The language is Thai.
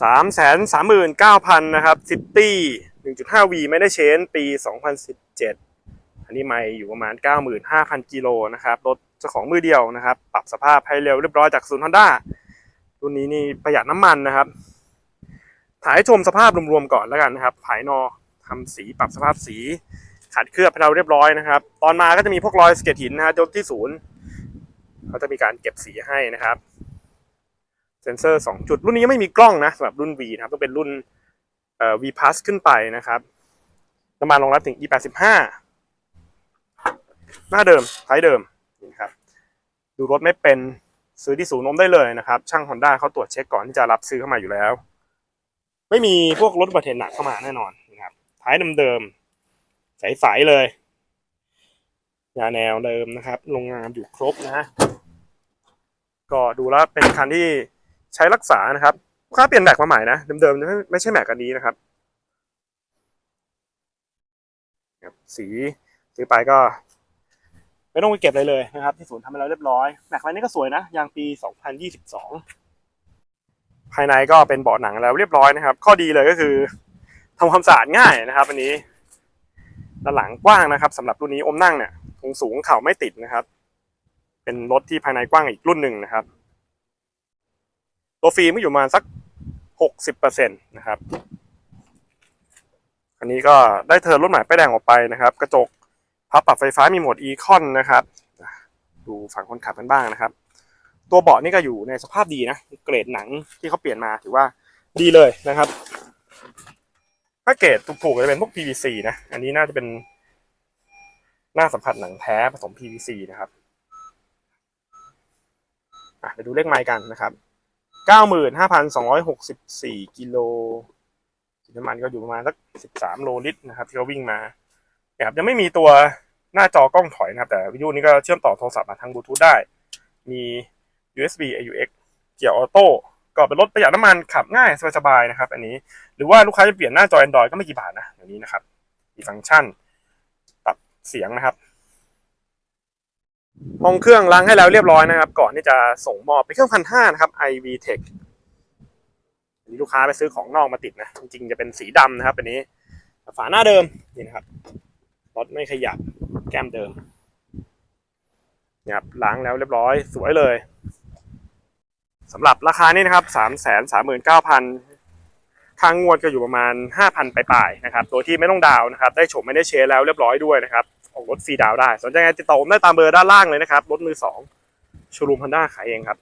สามแสนสามหมื่นเก้าพันนะครับซิตี้หนึ่งจุดห้าวีไม่ได้เชนปีสองพันสิบเจ็ดอันนี้ไม่อยู่ประมาณเก้าหมื่นห้าพันกิโลนะครับรถเจ้าของมือเดียวนะครับ ปรับสภาพให้เร็วเรียบร้อยจากศูนย์ฮอนด้ารุ่นนี้นี่ประหยัดน้ำมันนะครับ ถ่ายชมสภาพรวมๆก่อนแล้วกันนะครับภายนอกทำสีปรับสภาพสีขัดเคลือบให้เราเรียบร้อยนะครับ ตอนมาก็จะมีพวกรอยสเก็ตหินนะฮะยกที่ศูนย์เขาจะมีการเก็บสีให้นะครับ เซนเซอร์ 2 จุด รุ่นนี้ยังไม่มีกล้องนะสำหรับรุ่น V นะครับต้องเป็นรุ่นเอ่อ V Plus ขึ้นไปนะครับน้ำมันรองรับถึง E85 หน้าเดิมท้ายเดิมนี่นะครับ ดูรถไม่เป็นซื้อที่ศูนย์นมได้เลยนะครับ ช่าง Honda เขาตรวจเช็คก่อนที่จะรับซื้อเข้ามาอยู่แล้ว ไม่มีพวกรถอุบัตเหตุหนักเข้ามาแน่นอนนะครับ ท้ายเดิมๆใสๆเลยยาแนวเดิมนะครับโรงงานอยู่ครบนะ ก็ดูแล้วเป็นคันที่ ใช้รักษานะครับลูกค้าเปลี่ยนแม็กมาใหม่นะเดิมๆไม่ไม่ใช่แม็กอันนี้นะครับสีซื้อไปก็ไม่ต้องไปเก็บอะไรเลยนะครับ ที่ศูนย์ทำให้เราเรียบร้อยแม็กอะไรนี้ก็สวยนะยางปี 2022 ภายในก็เป็นเบาะหนังแล้วเรียบร้อยนะครับ ข้อดีเลยก็คือทำความสะอาดง่ายนะครับอันนี้ด้านหลังกว้างนะครับสำหรับรุ่นนี้อมนั่งเนี่ยสูงสูงเข่าไม่ติดนะครับ เป็นรถที่ภายในกว้างอีกรุ่นหนึ่งนะครับ ตัวฟิล์มก็อยู่ประมาณสักหกสิบเปอร์เซ็นต์นะครับอันนี้ก็ได้เทิร์นรถหม่ป้ายแดงออกไปนะครับ กระจกพับปรับไฟฟ้ามีโหมดอีคอนนะครับ ดูฝั่งคนขับกันบ้างนะครับ ตัวเบาะนี่ก็อยู่ในสภาพดีนะ เกรดหนังที่เขาเปลี่ยนมาถือว่าดีเลยนะครับ ถ้าเกรดถูกๆจะเป็นพวก PVC นะ อันนี้น่าจะเป็นหน้าสัมผัสหนังแท้ผสม PVC นะครับอะไปดูเลขไมล์กันนะครับ เก้าหมื่นห้าพันสองร้อยหกสิบสี่กิโลน้ำมันก็อยู่ประมาณสักสิบสามโลลิตรนะครับ ที่เขาวิ่งมานะครับยังไม่มีตัวหน้าจอกล้องถอยนะครับ แต่วิทยุนี้ก็เชื่อมต่อโทรศัพท์มาทางบลูทูธได้ มี USB AUX เกียร์ออโต้ก็เป็นรถประหยัดน้ำมันขับง่ายสบายๆนะครับ อันนี้หรือว่าลูกค้าจะเปลี่ยนหน้าจอ Android ก็ไม่กี่บาทนะอย่างนี้นะครับมีฟังก์ชันปรับเสียงนะครับ ห้องเครื่องล้างให้แล้วเรียบร้อยนะครับ ก่อนที่จะส่งมอบเป็นเครื่องพันห้านะครับ IV Tech นี่ลูกค้าไปซื้อของนอกมาติดนะ จริงๆจะเป็นสีดำนะครับอันนี้ ฝาหน้าเดิมนี่นะครับรถไม่ขยับแก้มเดิมนะครับล้างแล้วเรียบร้อยสวยเลยสำหรับราคานี้นะครับสามแสนสามหมื่นเก้าพัน ค่างงวดก็อยู่ประมาณ 5,000ไปลายๆนะครับ โดยที่ไม่ต้องดาวนะครับ ได้โฉมไม่ได้เชร์แล้วเรียบร้อยด้วยนะครับออกรถฟรีดาวได้ สนใจไงติดต่อผมได้ตามเบอร์ด้านล่างเลยนะครับ รถมือสองชูรูมพันด้าขายเองครับ